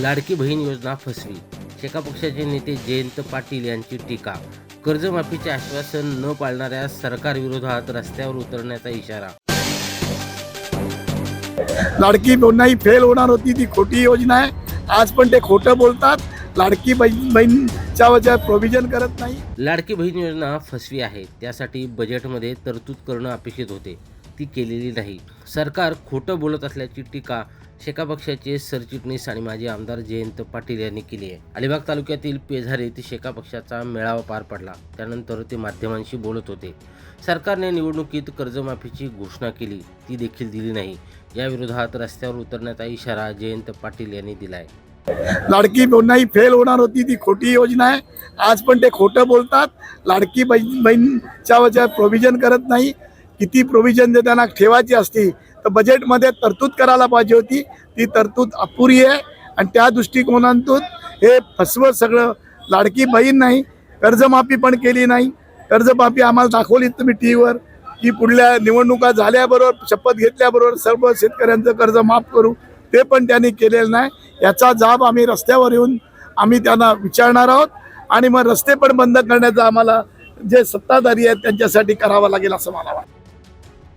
लाडकी बहीण योजना फसवी. शेका पक्षाचे नेते जयंत पाटील यांची टीका. कर्जमाफीचे आश्वासन न पाळणाऱ्या सरकार विरोधात रस्त्यावर उतरण्याचा इशारा. लाडकी नाही फेल होणार होती ती खोटी योजना आहे. आज पण ते खोटं बोलतात. लाडकी बहीण बहीणच्या प्रोव्हिजन करत नाही. लाडकी बहीण योजना फसवी आहे. त्यासाठी बजेटमध्ये तरतूद करणं अपेक्षित होते. ती केलेली नाही. सरकार खोटं बोलत असल्याची टीका शेका पक्षाचे सरचिटणीस आणि माजी आमदार जयंत पाटील यांनी केली आहे. अलिबाग तालुक्यातील पेझार येथे शेका पक्षाचा मेळावा पार पडला. त्यानंतर ते माध्यमांशी बोलत होते. सरकारने निवडणुकीत कर्जमाफीची घोषणा केली. ती देखील दिली नाही. या विरोधात रस्त्यावर उतरण्याचा इशारा जयंत पाटील यांनी दिलाय. लाडकी नाही फेल होणार होती. ती खोटी योजना आहे. आज पण ते खोटं बोलतात. लाडकी बहीणच्या प्रोव्हिजन करत नाही. किती प्रोव्हिजन जर त्यांना ठेवायची असती तर बजेटमध्ये तरतूद करायला पाहिजे होती. ती तरतूद अपुरी आहे. आणि त्या दृष्टिकोनातून हे फसवं सगळं. लाडकी बहीण नाही कर्जमाफी पण केली नाही. कर्जमाफी आम्हाला दाखवली तुम्ही टी व्हीवर की पुढल्या निवडणुका झाल्याबरोबर शपथ घेतल्याबरोबर सर्व शेतकऱ्यांचं कर्ज माफ करू. ते पण त्यांनी केलेलं नाही. याचा जाब आम्ही रस्त्यावर येऊन आम्ही त्यांना विचारणार आहोत. आणि मग रस्ते पण बंद करण्याचा आम्हाला जे सत्ताधारी आहेत त्यांच्यासाठी करावं लागेल असं मला वाटतं.